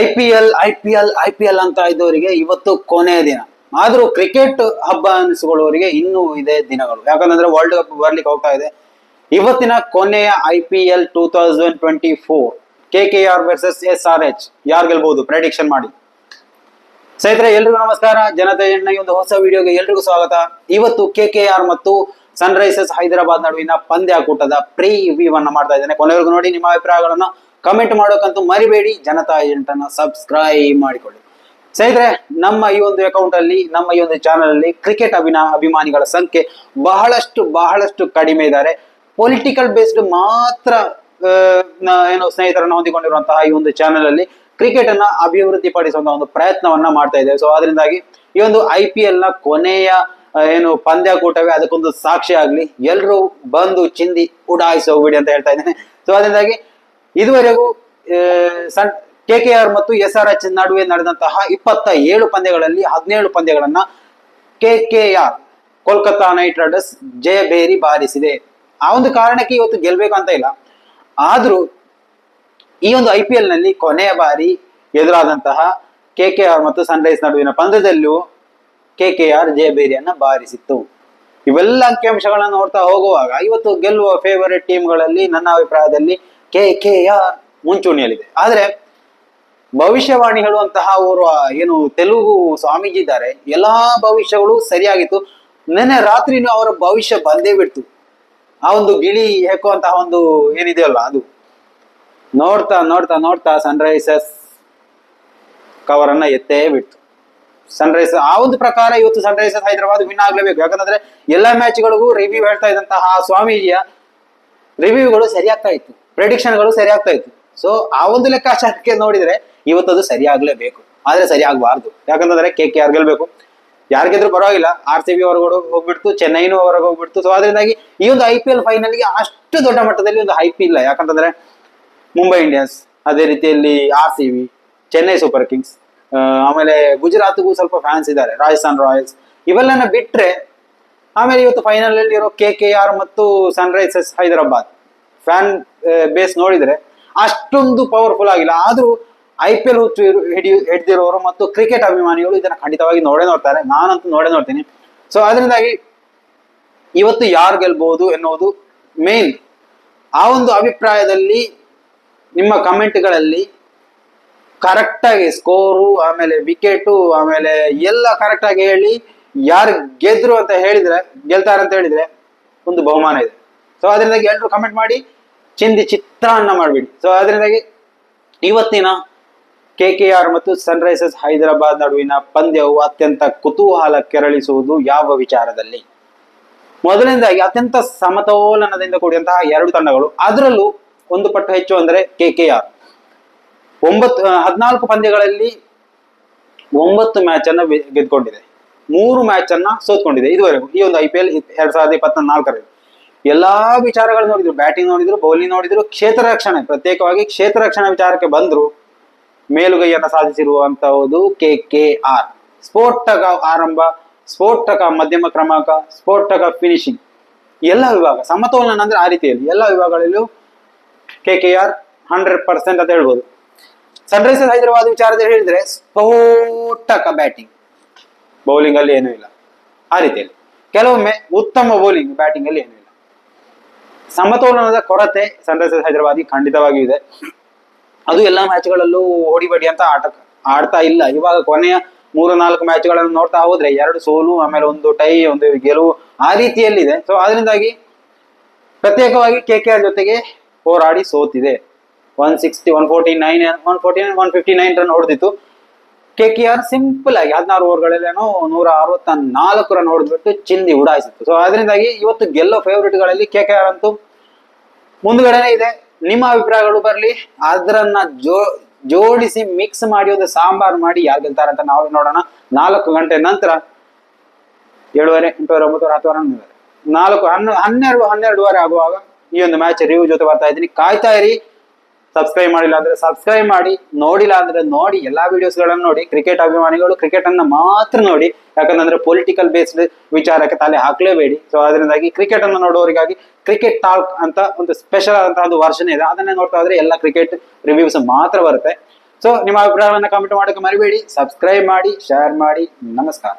I P L I P L I P L ಅಂತ ಇದ್ದವರಿಗೆ ಇವತ್ತು ಕೊನೆಯ ದಿನ. ಆದರೂ ಕ್ರಿಕೆಟ್ ಹಬ್ಬ ಅನಿಸಿಕೊಳ್ಳುವವರಿಗೆ ಇನ್ನೂ ಇದೆ ದಿನಗಳು. ಯಾಕಂದ್ರೆ ವರ್ಲ್ಡ್ ಕಪ್ ಬರ್ಲಿಕ್ಕೆ ಹೋಗ್ತಾ ಇದೆ. ಇವತ್ತಿನ ಕೊನೆಯ I P L two thousand twenty four K K R versus S R H ಯಾರು ಗೆಲ್ಬಹುದು ಪ್ರೆಡಿಕ್ಷನ್ ಮಾಡಿ. ಸ್ನೇಹಿತರೆ, ಎಲ್ರಿಗೂ ನಮಸ್ಕಾರ. ಜನತೆ ಈ ಒಂದು ಹೊಸ ವಿಡಿಯೋಗೆ ಎಲ್ರಿಗೂ ಸ್ವಾಗತ. ಇವತ್ತು ಕೆ ಕೆ ಆರ್ ಮತ್ತು ಸನ್ ರೈಸರ್ಸ್ ಹೈದರಾಬಾದ್ ನಡುವಿನ ಪಂದ್ಯಾಕೂಟದ ಪ್ರೀ ಅನ್ನ ಮಾಡ್ತಾ ಇದ್ದೇನೆ. ಕೊನೆವರೆಗೂ ನೋಡಿ ನಿಮ್ಮ ಅಭಿಪ್ರಾಯಗಳನ್ನ. ಕಮೆಂಟ್ ಮಾಡೋಕ್ಕಂತೂ ಮರಿಬೇಡಿ. ಜನತಾ ಏಜೆಂಟನ್ನ ಸಬ್ಸ್ಕ್ರೈಬ್ ಮಾಡಿಕೊಳ್ಳಿ. ಸ್ನೇಹಿತರೆ, ನಮ್ಮ ಈ ಒಂದು ಅಕೌಂಟ್ ಅಲ್ಲಿ, ನಮ್ಮ ಈ ಒಂದು ಚಾನಲ್ ಅಲ್ಲಿ ಕ್ರಿಕೆಟ್ ಅಭಿನಾ, ಅಭಿಮಾನಿಗಳ ಸಂಖ್ಯೆ ಬಹಳಷ್ಟು ಬಹಳಷ್ಟು ಕಡಿಮೆ ಇದ್ದಾರೆ. ಪೊಲಿಟಿಕಲ್ ಬೇಸ್ಡ್ ಮಾತ್ರ ಏನು ಸ್ನೇಹಿತರನ್ನ ಹೊಂದಿಕೊಂಡಿರುವಂತಹ ಈ ಒಂದು ಚಾನಲ್ ಅಲ್ಲಿ ಕ್ರಿಕೆಟ್ ಅನ್ನ ಅಭಿವೃದ್ಧಿ ಪಡಿಸುವಂತಹ ಒಂದು ಪ್ರಯತ್ನವನ್ನ ಮಾಡ್ತಾ ಇದ್ದೇವೆ. ಸೊ ಅದರಿಂದಾಗಿ ಈ ಒಂದು ಐ ಪಿ ಎಲ್ನ ಕೊನೆಯ ಏನು ಪಂದ್ಯಕೂಟವೇ ಅದಕ್ಕೊಂದು ಸಾಕ್ಷಿ ಆಗ್ಲಿ. ಎಲ್ಲರೂ ಬಂದು ಚಿಂದಿ, ಉಡಾಯಿಸಿ ಹೋಗ್ಬಿಡಿ ಅಂತ ಹೇಳ್ತಾ ಇದ್ದೇನೆ. ಸೊ ಅದರಿಂದಾಗಿ ಇದುವರೆಗೂ ಸಣ್, ಕೆ ಕೆ ಆರ್ ಮತ್ತು ಎಸ್ ಆರ್ ಎಚ್ ನಡುವೆ ನಡೆದಂತಹ ಇಪ್ಪತ್ತ ಏಳು ಪಂದ್ಯಗಳಲ್ಲಿ ಹದಿನೇಳು ಪಂದ್ಯಗಳನ್ನ K K R Kolkata Knight Riders ಜಯಬೇರಿ ಬಾರಿಸಿದೆ. ಆ ಒಂದು ಕಾರಣಕ್ಕೆ ಇವತ್ತು ಗೆಲ್ಬೇಕು ಅಂತ ಇಲ್ಲ. ಆದ್ರೂ, ಈ ಒಂದು ಐ ಪಿ ಎಲ್ನಲ್ಲಿ ಕೊನೆಯ ಬಾರಿ ಎದುರಾದಂತಹ ಕೆ ಕೆ ಆರ್ ಮತ್ತು ಸನ್ರೈಸ್ ನಡುವಿನ ಪಂದ್ಯದಲ್ಲೂ ಕೆ ಕೆ ಆರ್ ಜಯಬೇರಿಯನ್ನ ಬಾರಿಸಿತ್ತು. ಇವೆಲ್ಲ ಅಂಕಿಅಂಶಗಳನ್ನ ನೋಡ್ತಾ ಹೋಗುವಾಗ, ಇವತ್ತು ಗೆಲ್ಲುವ ಫೇವರೆಟ್ ಟೀಮ್ಗಳಲ್ಲಿ ನನ್ನ ಅಭಿಪ್ರಾಯದಲ್ಲಿ ಕೆ ಕೆ ಆರ್ ಮುಂಚೂಣಿಯಲ್ಲಿದೆ. ಆದರೆ ಭವಿಷ್ಯವಾಣಿ ಹೇಳುವಂತಹ ಅವರು ಏನು ತೆಲುಗು ಸ್ವಾಮೀಜಿ ಇದ್ದಾರೆ ಎಲ್ಲಾ ಭವಿಷ್ಯಗಳು ಸರಿಯಾಗಿತ್ತು. ನೆನ್ನೆ ರಾತ್ರಿನೂ ಅವರ ಭವಿಷ್ಯ ಬಂದೇ ಬಿಡ್ತು. ಆ ಒಂದು ಗಿಳಿ ಹೆಕ್ಕುವಂತಹ ಒಂದು ಏನಿದೆಯಲ್ಲ ಅದು. ನೋಡ್ತಾ ನೋಡ್ತಾ ನೋಡ್ತಾ ಸನ್ರೈಸರ್ಸ್ ಕವರನ್ನ ಎತ್ತೇ ಬಿಡ್ತು. ಸನ್ರೈಸರ್ ಆ ಒಂದು ಪ್ರಕಾರ ಇವತ್ತು ಸನ್ರೈಸರ್ಸ್ ಹೈದರಾಬಾದ್ ವಿನ್ ಆಗ್ಲೇಬೇಕು. ಯಾಕಂದ್ರೆ ಎಲ್ಲಾ ಮ್ಯಾಚ್ಗಳಿಗೂ ರಿವ್ಯೂ ಹೇಳ್ತಾ ಇದ್ದಂತಹ ಸ್ವಾಮೀಜಿಯ ರಿವ್ಯೂಗಳು ಸರಿಯಾಗ್ತಾ ಇತ್ತು. ಪ್ರೆಡಿಕ್ಷನ್ಗಳು ಆಗ್ತಾ ಇತ್ತು. ಸೊ ಆ ಒಂದು ಲೆಕ್ಕಾಚಾರಕ್ಕೆ ನೋಡಿದ್ರೆ ಅದು ಸರಿಯಾಗ್ಲೇಬೇಕು ಆದ್ರೆ ಸರಿಯಾಗಬಾರ್ದು ಯಾಕಂತಂದ್ರೆ ಕೆ ಕೆ ಆರ್ ಗೆಲ್ಬೇಕು. ಯಾರ್ ಗೆದ್ರು ಪರವಾಗಿಲ್ಲ. ಆರ್ ಸಿ ಬಿ ಹೊರಗಡೆ ಹೋಗ್ಬಿಡ್ತು ಚೆನ್ನೈನೂ ಹೊರಗೆ ಹೋಗ್ಬಿಡ್ತು. ಸೊ ಅದರಿಂದಾಗಿ ಈ ಒಂದು ಐ ಪಿ ಎಲ್ ಫೈನಲ್ಗೆ ಅಷ್ಟು ದೊಡ್ಡ ಮಟ್ಟದಲ್ಲಿ ಒಂದು ಹೈಪ್ ಇಲ್ಲ. ಯಾಕಂತಂದ್ರೆ ಮುಂಬೈ ಇಂಡಿಯನ್ಸ್ ಅದೇ ರೀತಿಯಲ್ಲಿ R C B Chennai Super Kings ಆಮೇಲೆ ಗುಜರಾತ್ಗೂ ಸ್ವಲ್ಪ ಫ್ಯಾನ್ಸ್ ಇದ್ದಾರೆ. ರಾಜಸ್ಥಾನ್ ರಾಯಲ್ಸ್ ಇವೆಲ್ಲನ ಬಿಟ್ರೆ ಆಮೇಲೆ ಇವತ್ತು ಫೈನಲ್ ಅಲ್ಲಿ ಇರೋ ಕೆ ಕೆ ಆರ್ ಮತ್ತು ಸನ್ರೈಸರ್ಸ್ ಹೈದರಾಬಾದ್. ಫ್ಯಾನ್ ಬೇಸ್ ನೋಡಿದ್ರೆ ಅಷ್ಟೊಂದು ಪವರ್ಫುಲ್ ಆಗಿಲ್ಲ. ಆದರೂ ಐ ಪಿ ಎಲ್ ಹುಚ್ಚು ಇರು- ಹಿಡಿ, ಹಿಡಿದಿರೋರು ಮತ್ತು ಕ್ರಿಕೆಟ್ ಅಭಿಮಾನಿಗಳು ಇದನ್ನು ಖಂಡಿತವಾಗಿ ನೋಡೇ ನೋಡ್ತಾರೆ. ನಾನಂತೂ ನೋಡೇ ನೋಡ್ತೀನಿ. ಸೊ ಅದರಿಂದಾಗಿ ಇವತ್ತು ಯಾರು ಗೆಲ್ಬಹುದು ಎನ್ನುವುದು ಮೇನ್ ಆ ಒಂದು ಅಭಿಪ್ರಾಯದಲ್ಲಿ ನಿಮ್ಮ ಕಮೆಂಟ್ಗಳಲ್ಲಿ ಕರೆಕ್ಟಾಗಿ ಸ್ಕೋರು ಆಮೇಲೆ ವಿಕೆಟು ಆಮೇಲೆ ಎಲ್ಲ ಕರೆಕ್ಟಾಗಿ ಹೇಳಿ ಯಾರು ಗೆದ್ರು ಅಂತ ಹೇಳಿದ್ರೆ ಗೆಲ್ತಾರೆ ಅಂತ ಹೇಳಿದ್ರೆ ಒಂದು ಬಹುಮಾನ ಇದೆ. ಸೊ ಅದರಿಂದಾಗಿ ಎಲ್ಲರೂ ಕಮೆಂಟ್ ಮಾಡಿ. ಚಿಂದಿ ಚಿತ್ರಾನ್ನ ಮಾಡಬೇಡಿ. ಸೊ ಅದರಿಂದಾಗಿ ಇವತ್ತಿನ ಕೆ ಕೆ ಆರ್ ಮತ್ತು ಸನ್ರೈಸರ್ಸ್ ಹೈದರಾಬಾದ್ ನಡುವಿನ ಪಂದ್ಯವು ಅತ್ಯಂತ ಕುತೂಹಲ ಕೆರಳಿಸುವುದು ಯಾವ ವಿಚಾರದಲ್ಲಿ? ಮೊದಲನೇದಾಗಿ ಅತ್ಯಂತ ಸಮತೋಲನದಿಂದ ಕೂಡಿದಂತಹ ಎರಡು ತಂಡಗಳು. ಅದರಲ್ಲೂ ಒಂದು ಪಟ್ಟು ಹೆಚ್ಚು ಅಂದರೆ ಕೆ ಕೆ ಆರ್. ಒಂಬತ್ತು ಹದಿನಾಲ್ಕು ಪಂದ್ಯಗಳಲ್ಲಿ ಒಂಬತ್ತು ಮ್ಯಾಚ್ ಅನ್ನ ಗೆದ್ಕೊಂಡಿದೆ ಮೂರು ಮ್ಯಾಚ್ ಅನ್ನ ಸೋತ್ಕೊಂಡಿದೆ. ಇದುವರೆಗೂ ಈ ಒಂದು ಐ ಪಿ ಎಲ್ ಎರಡ್ ಸಾವಿರದ ಇಪ್ಪತ್ನಾಲ್ಕರಲ್ಲಿ. ಎಲ್ಲಾ ವಿಚಾರಗಳು ನೋಡಿದ್ರು. ಬ್ಯಾಟಿಂಗ್ ನೋಡಿದ್ರು, ಬೌಲಿಂಗ್ ನೋಡಿದ್ರು, ಕ್ಷೇತ್ರ ರಕ್ಷಣೆ. ಪ್ರತ್ಯೇಕವಾಗಿ ಕ್ಷೇತ್ರ ರಕ್ಷಣಾ ವಿಚಾರಕ್ಕೆ ಬಂದ್ರು. ಮೇಲುಗೈಯನ್ನ ಸಾಧಿಸಿರುವಂತಹುದು ಕೆ ಕೆ ಆರ್. ಸ್ಫೋಟಕ ಆರಂಭ, ಸ್ಫೋಟಕ ಮಧ್ಯಮ ಕ್ರಮಾಂಕ, ಸ್ಫೋಟಕ ಫಿನಿಶಿಂಗ್ ಎಲ್ಲ ವಿಭಾಗ, ಸಮತೋಲನ ಅಂದ್ರೆ ಆ ರೀತಿಯಲ್ಲಿ ಎಲ್ಲ ವಿಭಾಗಗಳಲ್ಲೂ K K R hundred percent ಅಂತ ಹೇಳ್ಬೋದು. ಸನ್ರೈಸರ್ಸ್ ಹೈದರಾಬಾದ್ ವಿಚಾರದಲ್ಲಿ ಹೇಳಿದ್ರೆ ಸ್ಫೋಟಕ ಬ್ಯಾಟಿಂಗ್. ಬೌಲಿಂಗ್ ಅಲ್ಲಿ ಏನೂ ಇಲ್ಲ. ಆ ರೀತಿಯಲ್ಲಿ. ಕೆಲವೊಮ್ಮೆ ಉತ್ತಮ ಬೌಲಿಂಗ್ ಬ್ಯಾಟಿಂಗ್ ಅಲ್ಲಿ ಏನೂ ಇಲ್ಲ. ಸಮತೋಲನದ ಕೊರತೆ ಸನ್ರೈಸರ್ಸ್ ಹೈದರಾಬಾದ್ ಖಂಡಿತವಾಗಿಯೂ ಇದೆ. ಅದು ಎಲ್ಲ ಮ್ಯಾಚ್ಗಳಲ್ಲೂ ಹೊಡಿಬಡಿ ಅಂತ ಆಟ ಆಡ್ತಾ ಇಲ್ಲ. ಇವಾಗ ಕೊನೆಯ ಮೂರು ನಾಲ್ಕು ಮ್ಯಾಚ್ಗಳನ್ನು ನೋಡ್ತಾ ಹೋದ್ರೆ ಎರಡು ಸೋಲು, ಆಮೇಲೆ ಒಂದು ಟೈ, ಒಂದು ಗೆಲುವು ಆ ರೀತಿಯಲ್ಲಿದೆ. ಸೊ ಅದರಿಂದಾಗಿ ಪ್ರತ್ಯೇಕವಾಗಿ ಕೆ ಕೆ ಆರ್ ಜೊತೆಗೆ ಹೋರಾಡಿ ಸೋತಿದೆ. One sixty one forty nine one forty one fifty nine run ಹೊಡೆದಿತ್ತು. K K R simple ಆಗಿ ಹದಿನಾರು ಓವರ್ಗಳಲ್ಲೇನೋ ನೂರ ಅರವತ್ತ ನಾಲ್ಕು ರನ್ ಹೊಡೆದ್ಬಿಟ್ಟು ಚಿಂದಿ ಉಡಾಯಿಸಿತ್ತು. ಸೊ ಅದರಿಂದಾಗಿ ಇವತ್ತು ಗೆಲ್ಲೋ ಫೇವರಿಟ್ಗಳಲ್ಲಿ ಕೆ ಕೆ ಆರ್ ಅಂತೂ ಮುಂದ್ಗಡೆನೆ ಇದೆ. ನಿಮ್ಮ ಅಭಿಪ್ರಾಯಗಳು ಬರಲಿ. ಅದರನ್ನ ಜೋ, ಜೋಡಿಸಿ ಮಿಕ್ಸ್ ಮಾಡಿ ಒಂದು ಸಾಂಬಾರ್ ಮಾಡಿ ಯಾರು ಗೆಲ್ತಾರೆ ಅಂತ ನಾವು ನೋಡೋಣ. ನಾಲ್ಕು ಗಂಟೆ ನಂತರ ಏಳುವರೆ, ಎಂಟುವರೆ, ಒಂಬತ್ತುವರೆ, ಹತ್ತುವರೆ ನಾಲ್ಕು, ಹನ್ನ, ಹನ್ನೆರಡು, ಹನ್ನೆರಡುವರೆ ಆಗುವಾಗ ಈ ಒಂದು ಮ್ಯಾಚ್ ರಿವ್ಯೂ ಜೊತೆ ಬರ್ತಾ ಇದ್ದೀನಿ. ಕಾಯ್ತಾ ಇರಿ. ಸಬ್ಸ್ಕ್ರೈಬ್ ಮಾಡಿಲ್ಲ ಅಂದ್ರೆ ಸಬ್ಸ್ಕ್ರೈಬ್ ಮಾಡಿ, ನೋಡಿಲ್ಲ ಅಂದ್ರೆ ನೋಡಿ, ಎಲ್ಲಾ ವಿಡಿಯೋಸ್ ಗಳನ್ನ ನೋಡಿ ಕ್ರಿಕೆಟ್ ಅಭಿಮಾನಿಗಳು ಕ್ರಿಕೆಟ್ ಅನ್ನ ಮಾತ್ರ ನೋಡಿ. ಯಾಕಂದ್ರೆ ಪೊಲಿಟಿಕಲ್ ಬೇಸ್ಡ್ ವಿಚಾರಕ್ಕೆ ತಲೆ ಹಾಕ್ಲೇಬೇಡಿ. ಸೊ ಅದರಿಂದಾಗಿ ಕ್ರಿಕೆಟ್ ಅನ್ನು ನೋಡೋರಿಗಾಗಿ ಕ್ರಿಕೆಟ್ ಟಾಕ್ ಅಂತ ಒಂದು ಸ್ಪೆಷಲ್ ಆದಂತಹ ಒಂದು ವರ್ಷನ್ ಇದೆ. ಅದನ್ನೇ ನೋಡ್ತಾ ಹೋದ್ರೆ ಎಲ್ಲ ಕ್ರಿಕೆಟ್ ರಿವ್ಯೂಸ್ ಮಾತ್ರ ಬರುತ್ತೆ. ಸೊ ನಿಮ್ಮ ಅಭಿಪ್ರಾಯವನ್ನು ಕಮೆಂಟ್ ಮಾಡೋಕೆ ಮರಿಬೇಡಿ. ಸಬ್ಸ್ಕ್ರೈಬ್ ಮಾಡಿ ಶೇರ್ ಮಾಡಿ. ನಮಸ್ಕಾರ.